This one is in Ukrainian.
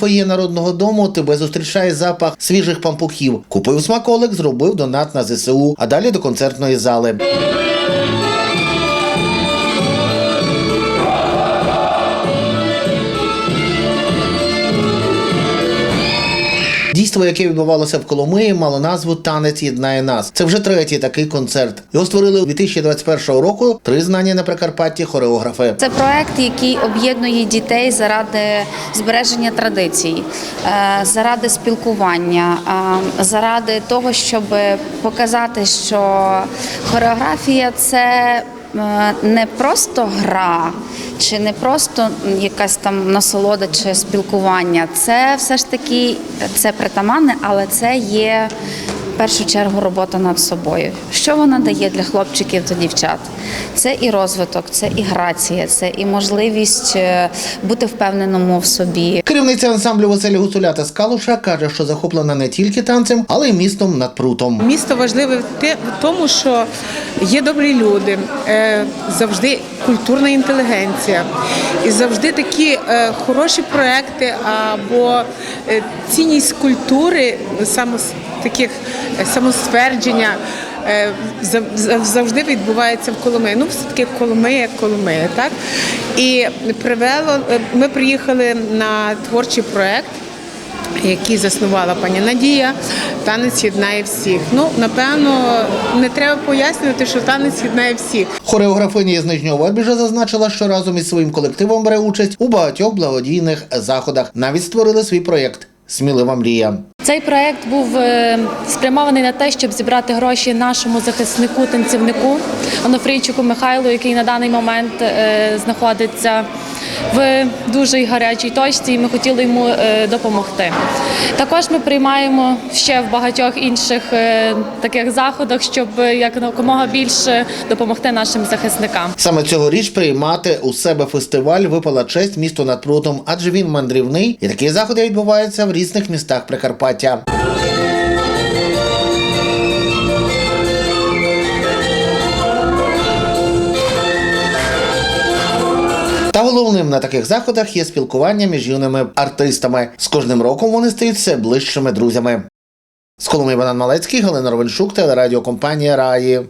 фоє народного дому тебе зустрічає запах свіжих пампухів. Купив смаколик, зробив донат на ЗСУ, а далі до концертної зали. Дійство, яке відбувалося в Коломиї, мало назву Танець єднає нас. Це вже третій такий концерт. Його створили у 2021 року три знані на Прикарпатті хореографи. Це проект, який об'єднує дітей заради збереження традицій, е, заради спілкування, е, заради того, щоб показати, що хореографія це не просто гра, чи не просто якась там насолода чи спілкування. Це все ж таки це притаманне, але це є першу чергу робота над собою. Що вона дає для хлопчиків та дівчат? Це і розвиток, це і грація, це і можливість е, бути впевненому в собі. Керівниця ансамблю Василя Гуцулята з Калуша каже, що захоплена не тільки танцем, але й містом над прутом. Місто важливе в те- в тому, що є добрі люди, е, завжди культурна інтелігенція, і завжди такі е, хороші проекти або цінність культури, саме таких самоствердження. е, зав- зав- Завжди відбувається в Коломиї. Ну, все-таки Коломия, Коломия, так? І привело, е, ми приїхали на творчий проект який заснувала пані Надія. Танець єднає всіх. Ну, напевно, не треба пояснювати, що танець єднає всіх. Хореографиня з Нижнього Вербіжа зазначила, що разом із своїм колективом бере участь у багатьох благодійних заходах. Навіть створили свій проєкт Смілива мрія. Цей проект був е, спрямований на те, щоб зібрати гроші нашому захиснику, танцівнику Онофрійчику Михайлу, який на даний момент е, знаходиться в дуже гарячій точці, і ми хотіли йому е, допомогти. Також ми приймаємо ще в багатьох інших е, таких заходах, щоб якомога більше допомогти нашим захисникам. Саме цьогоріч приймати у себе фестиваль випала честь місту над прутом, адже він мандрівний, і такі заходи відбуваються в різних містах Прикарпаття. Головним на таких заходах є спілкування між юними артистами. З кожним роком вони стають все ближчими друзями. З Коломиї Банан Малецький, Галина Ровеншук, телерадіокомпанія Раї.